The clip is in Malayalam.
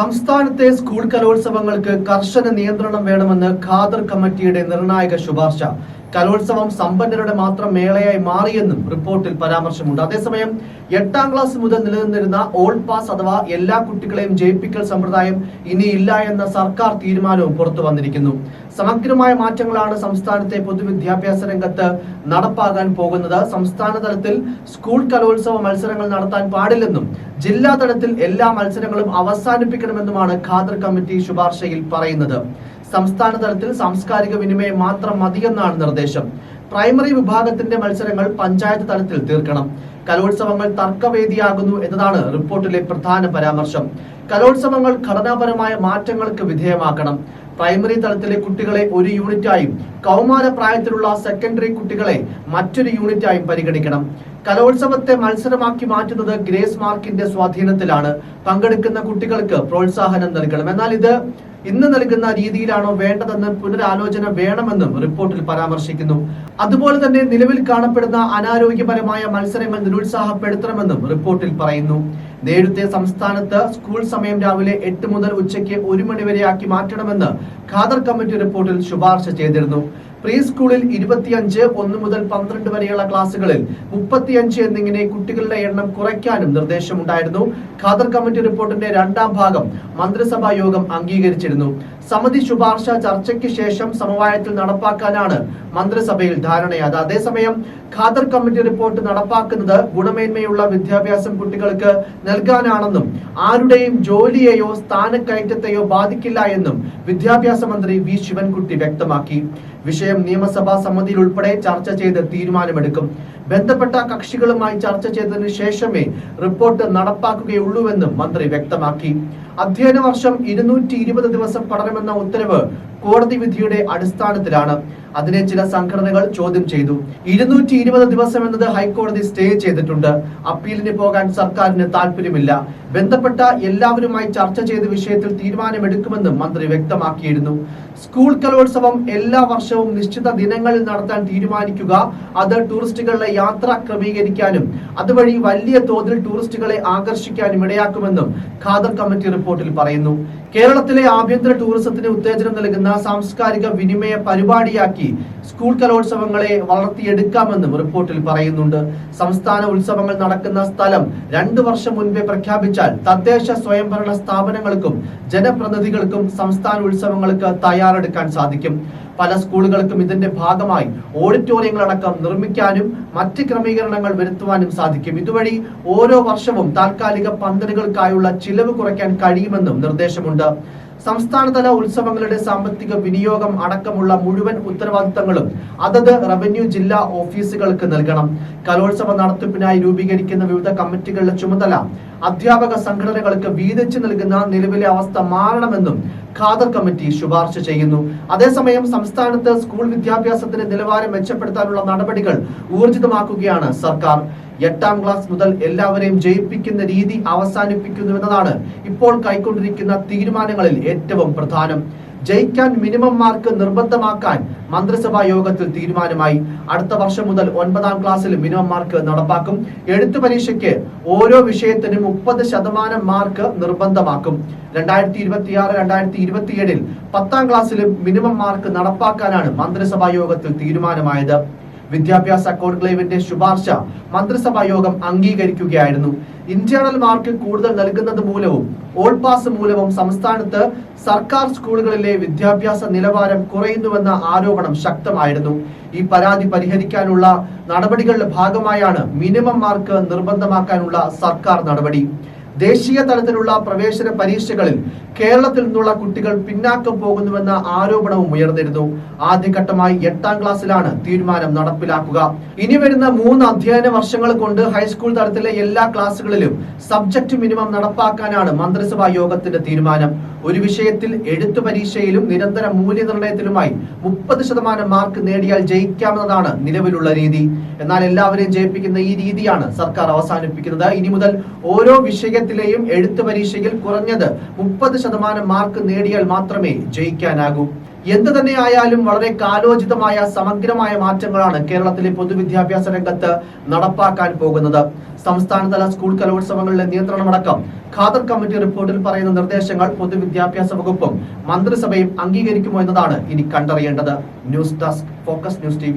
സംസ്ഥാനത്തെ സ്കൂൾ കലോത്സവങ്ങൾക്ക് കർശന നിയന്ത്രണം വേണമെന്ന് ഖാദർ കമ്മിറ്റിയുടെ നിർണായക ശുപാർശ. കലോത്സവം സമ്പന്നരുടെ മാത്രം മേളയായി മാറിയെന്നും റിപ്പോർട്ടിൽ പരാമർശമുണ്ട്. അതേസമയം എട്ടാം ക്ലാസ് മുതൽ നിലനിന്നിരുന്ന ഓൾ പാസ് അഥവാ എല്ലാ കുട്ടികളെയും ജയിപ്പിക്കൽ സമ്പ്രദായം ഇനിയില്ല എന്ന സർക്കാർ തീരുമാനവും പുറത്തു വന്നിരിക്കുന്നു. സമഗ്രമായ മാറ്റങ്ങളാണ് സംസ്ഥാനത്തെ പൊതുവിദ്യാഭ്യാസ രംഗത്ത് നടപ്പാകാൻ പോകുന്നത്. സംസ്ഥാന തലത്തിൽ സ്കൂൾ കലോത്സവ മത്സരങ്ങൾ നടത്താൻ പാടില്ലെന്നും ജില്ലാ തലത്തിൽ എല്ലാ മത്സരങ്ങളും അവസാനിപ്പിക്കണമെന്നുമാണ് ഖാദർ കമ്മിറ്റി ശുപാർശയിൽ പറയുന്നത്. സംസ്ഥാന തലത്തിൽ സാംസ്കാരിക വിനിമയം മാത്രം മതിയെന്നാണ് നിർദ്ദേശം. പ്രൈമറി വിഭാഗത്തിന്റെ മത്സരങ്ങൾ പഞ്ചായത്ത് തലത്തിൽ തീർക്കണം. കലോത്സവങ്ങൾ തർക്കവേദിയാകുന്നു എന്നതാണ് റിപ്പോർട്ടിലെ പ്രധാന പരാമർശം. കലോത്സവങ്ങൾ ഘടനാപരമായ മാറ്റങ്ങൾക്ക് വിധേയമാക്കണം. പ്രൈമറി തലത്തിലെ കുട്ടികളെ ഒരു യൂണിറ്റായും കൗമാര പ്രായത്തിലുള്ള സെക്കൻഡറി കുട്ടികളെ മറ്റൊരു യൂണിറ്റായും പരിഗണിക്കണം. കലോത്സവത്തെ മത്സരമാക്കി മാറ്റുന്നത് ഗ്രേസ് മാർക്കിന്റെ സ്വാധീനത്തിലാണ്. പങ്കെടുക്കുന്ന കുട്ടികൾക്ക് പ്രോത്സാഹനം നൽകണം. എന്നാൽ ഇത് ഇന്ന് നൽകുന്ന രീതിയിലാണോ വേണ്ടതെന്ന് പുനരാലോചന വേണമെന്നും റിപ്പോർട്ടിൽ പരാമർശിക്കുന്നു. അതുപോലെ തന്നെ നിലവിൽ കാണപ്പെടുന്ന അനാരോഗ്യപരമായ മത്സരങ്ങൾ നിരുത്സാഹപ്പെടുത്തണമെന്നും റിപ്പോർട്ടിൽ പറയുന്നു. നേരത്തെ സംസ്ഥാനത്ത് സ്കൂൾ സമയം രാവിലെ എട്ട് മുതൽ ഉച്ചയ്ക്ക് ഒരു മണിവരെയാക്കി മാറ്റണമെന്ന് ഖാദർ കമ്മിറ്റി റിപ്പോർട്ടിൽ ശുപാർശ ചെയ്തിരുന്നു. പ്രീ സ്കൂളിൽ ഇരുപത്തിയഞ്ച് ഒന്ന് മുതൽ പന്ത്രണ്ട് വരെയുള്ള ക്ലാസുകളിൽ മുപ്പത്തിയഞ്ച് എന്നിങ്ങനെ കുട്ടികളുടെ എണ്ണം കുറയ്ക്കാനും നിർദ്ദേശമുണ്ടായിരുന്നു. ഖാദർ കമ്മിറ്റി റിപ്പോർട്ടിന്റെ രണ്ടാം ഭാഗം മന്ത്രിസഭാ യോഗം അംഗീകരിച്ചിരുന്നു. സമിതി ശുപാർശ ചർച്ചയ്ക്ക് ശേഷം സമവായത്തിൽ നടപ്പാക്കാനാണ് മന്ത്രിസഭയിൽ ധാരണയായത്. അതേസമയം ഖാദർ കമ്മിറ്റി റിപ്പോർട്ട് നടപ്പാക്കുന്നത് ഗുണമേന്മയുള്ള വിദ്യാഭ്യാസം കുട്ടികൾക്ക് നൽകാനാണെന്നും ആരുടെയും ജോലിയെയോ സ്ഥാനക്കയറ്റത്തെയോ ബാധിക്കില്ല എന്നും വിദ്യാഭ്യാസ മന്ത്രി വി. ശിവൻകുട്ടി വ്യക്തമാക്കി. വിഷയം നിയമസഭാ സമിതിയിൽ ഉൾപ്പെടെ ചർച്ച ചെയ്ത് തീരുമാനമെടുക്കും. ബന്ധപ്പെട്ട കക്ഷികളുമായി ചർച്ച ചെയ്തതിനു ശേഷമേ റിപ്പോർട്ട് നടപ്പാക്കുകയുള്ളൂവെന്നും മന്ത്രി വ്യക്തമാക്കി. അധ്യയന വർഷം ഇരുന്നൂറ്റി ദിവസം പഠനമെന്ന ഉത്തരവ് കോടതി വിധിയുടെ അടിസ്ഥാനത്തിലാണ് അതിനെ ചില സംഘടനകൾ ചോദ്യം ചെയ്തു. ഇരുന്നൂറ്റി ഇരുപത് ദിവസം എന്നത് ഹൈക്കോടതി സ്റ്റേ ചെയ്തിട്ടുണ്ട്. അപ്പീലിന് പോകാൻ സർക്കാരിന് താല്പര്യമില്ല ബന്ധപ്പെട്ട എല്ലാവരുമായി ചർച്ച ചെയ്ത വിഷയത്തിൽ തീരുമാനമെടുക്കുമെന്നും മന്ത്രി വ്യക്തമാക്കിയിരുന്നു. സ്കൂൾ കലോത്സവം എല്ലാ വർഷവും നിശ്ചിത ദിനങ്ങളിൽ നടത്താൻ തീരുമാനിക്കുക അത് ടൂറിസ്റ്റുകളുടെ യാത്ര ക്രമീകരിക്കാനും അതുവഴി വലിയ തോതിൽ ടൂറിസ്റ്റുകളെ ആകർഷിക്കാനും ഇടയാക്കുമെന്നും ഖാദർ കമ്മിറ്റി റിപ്പോർട്ടിൽ പറയുന്നു. കേരളത്തിലെ ആഭ്യന്തര ടൂറിസത്തിന് ഉത്തേജനം നൽകുന്ന സാംസ്കാരിക വിനിമയ പരിപാടിയാക്കി സ്കൂൾ കലോത്സവങ്ങളെ വളർത്തിയെടുക്കാമെന്നും റിപ്പോർട്ടിൽ പറയുന്നുണ്ട്. സംസ്ഥാന ഉത്സവങ്ങൾ നടക്കുന്ന സ്ഥലം രണ്ടു വർഷം മുൻപേ പ്രഖ്യാപിച്ചാൽ തദ്ദേശ സ്വയംഭരണ സ്ഥാപനങ്ങൾക്കും ജനപ്രതിനിധികൾക്കും സംസ്ഥാന ഉത്സവങ്ങൾക്ക് തയ്യാറെടുക്കാൻ സാധിക്കും. പല സ്കൂളുകൾക്കും ഇതിന്റെ ഭാഗമായി ഓഡിറ്റോറിയങ്ങളടക്കം നിർമ്മിക്കാനും മറ്റ് ക്രമീകരണങ്ങൾ വരുത്തുവാനും സാധിക്കും. ഇതുവഴി ഓരോ വർഷവും താൽക്കാലിക പന്തലുകൾക്കായുള്ള ചിലവ് കുറയ്ക്കാൻ കഴിയുമെന്നും നിർദ്ദേശമുണ്ട്. സംസ്ഥാനതല ഉത്സവങ്ങളുടെ സാമ്പത്തിക വിനിയോഗം അടക്കമുള്ള മുഴുവൻ ഉത്തരവാദിത്തങ്ങളും അതത് റവന്യൂ ജില്ലാ ഓഫീസുകൾക്ക് നൽകണം. കലോത്സവ നടത്തിപ്പിനായി രൂപീകരിക്കുന്ന വിവിധ കമ്മിറ്റികളുടെ ചുമതല അധ്യാപക സംഘടനകൾക്ക് വീതിച്ചു നൽകുന്ന നിലവിലെ അവസ്ഥ മാറണമെന്നും ഖാദർ കമ്മിറ്റി ശുപാർശ ചെയ്യുന്നു. അതേസമയം സംസ്ഥാനത്ത് സ്കൂൾ വിദ്യാഭ്യാസത്തിന്റെ നിലവാരം മെച്ചപ്പെടുത്താനുള്ള നടപടികൾ ഊർജിതമാക്കുകയാണ് സർക്കാർ. എട്ടാം ക്ലാസ് മുതൽ എല്ലാവരെയും ജയിപ്പിക്കുന്ന രീതി അവസാനിപ്പിക്കുന്നുവെന്നതാണ് ഇപ്പോൾ കൈക്കൊണ്ടിരിക്കുന്ന തീരുമാനങ്ങളിൽ ഏറ്റവും പ്രധാനം. ജയിക്കാൻ മിനിമം മാർക്ക് നിർബന്ധമാക്കാൻ മന്ത്രിസഭാ യോഗത്തിൽ തീരുമാനമായി. അടുത്ത വർഷം മുതൽ ഒൻപതാം ക്ലാസ്സിൽ മിനിമം മാർക്ക് നടപ്പാക്കും. എഴുത്തു പരീക്ഷയ്ക്ക് ഓരോ വിഷയത്തിനും മുപ്പത് ശതമാനം മാർക്ക് നിർബന്ധമാക്കും. രണ്ടായിരത്തി ഇരുപത്തിയാറ് രണ്ടായിരത്തി ഇരുപത്തിയേഴിൽ പത്താം ക്ലാസ്സിലും മിനിമം മാർക്ക് നടപ്പാക്കാനാണ് മന്ത്രിസഭാ യോഗത്തിൽ തീരുമാനമായത്. വിദ്യാഭ്യാസ കോൺക്ലേവിന്റെ ശുപാർശ മന്ത്രിസഭാ യോഗം അംഗീകരിക്കുകയായിരുന്നു. ഇന്റേണൽ മാർക്ക് കൂടുതൽ നൽകുന്നത് മൂലവും ഓൾ പാസ് മൂലവും സംസ്ഥാനത്ത് സർക്കാർ സ്കൂളുകളിലെ വിദ്യാഭ്യാസ നിലവാരം കുറയുന്നുവെന്ന ആരോപണം ശക്തമായിരുന്നു. ഈ പരാതി പരിഹരിക്കാനുള്ള നടപടികളുടെ ഭാഗമായാണ് മിനിമം മാർക്ക് നിർബന്ധമാക്കാനുള്ള സർക്കാർ നടപടി. ദേശീയ തലത്തിലുള്ള പ്രവേശന പരീക്ഷകളിൽ കേരളത്തിൽ നിന്നുള്ള കുട്ടികൾ പിന്നാക്കം പോകുന്നുവെന്ന ആരോപണവും ഉയർന്നിരുന്നു. ആദ്യഘട്ടമായി എട്ടാം ക്ലാസ്സിലാണ് തീരുമാനം നടപ്പിലാക്കുക. ഇനി വരുന്ന മൂന്ന് അധ്യയന വർഷങ്ങൾ കൊണ്ട് ഹൈസ്കൂൾ തലത്തിലെ എല്ലാ ക്ലാസ്സുകളിലും സബ്ജക്ട് മിനിമം നടപ്പാക്കാനാണ് മന്ത്രിസഭാ യോഗത്തിന്റെ തീരുമാനം. ഒരു വിഷയത്തിൽ എഴുത്തു പരീക്ഷയിലും നിരന്തര മൂല്യനിർണയത്തിലുമായി മുപ്പത് ശതമാനം മാർക്ക് നേടിയാൽ ജയിക്കാമെന്നതാണ് നിലവിലുള്ള രീതി. എന്നാൽ എല്ലാവരെയും ജയിപ്പിക്കുന്ന ഈ രീതിയാണ് സർക്കാർ അവസാനിപ്പിക്കുന്നത്. ഇനി മുതൽ ഓരോ വിഷയത്തിലെയും എഴുത്തു പരീക്ഷയിൽ കുറഞ്ഞത് മുപ്പത് ശതമാനം മാർക്ക് നേടിയാൽ മാത്രമേ ജയിക്കാനാകൂ. എന്ത് തന്നെയായാലും വളരെ കാലോചിതമായ സമഗ്രമായ മാറ്റങ്ങളാണ് കേരളത്തിലെ പൊതുവിദ്യാഭ്യാസ രംഗത്ത് നടപ്പാക്കാൻ പോകുന്നത്. സംസ്ഥാനതല സ്കൂൾ കലോത്സവങ്ങളിലെ നിയന്ത്രണമടക്കം ഖാദർ കമ്മിറ്റി റിപ്പോർട്ടിൽ പറയുന്ന നിർദ്ദേശങ്ങൾ പൊതുവിദ്യാഭ്യാസ വകുപ്പും മന്ത്രിസഭയും അംഗീകരിക്കുമോ എന്നതാണ് ഇനി കണ്ടറിയേണ്ടത്. News desk focus news T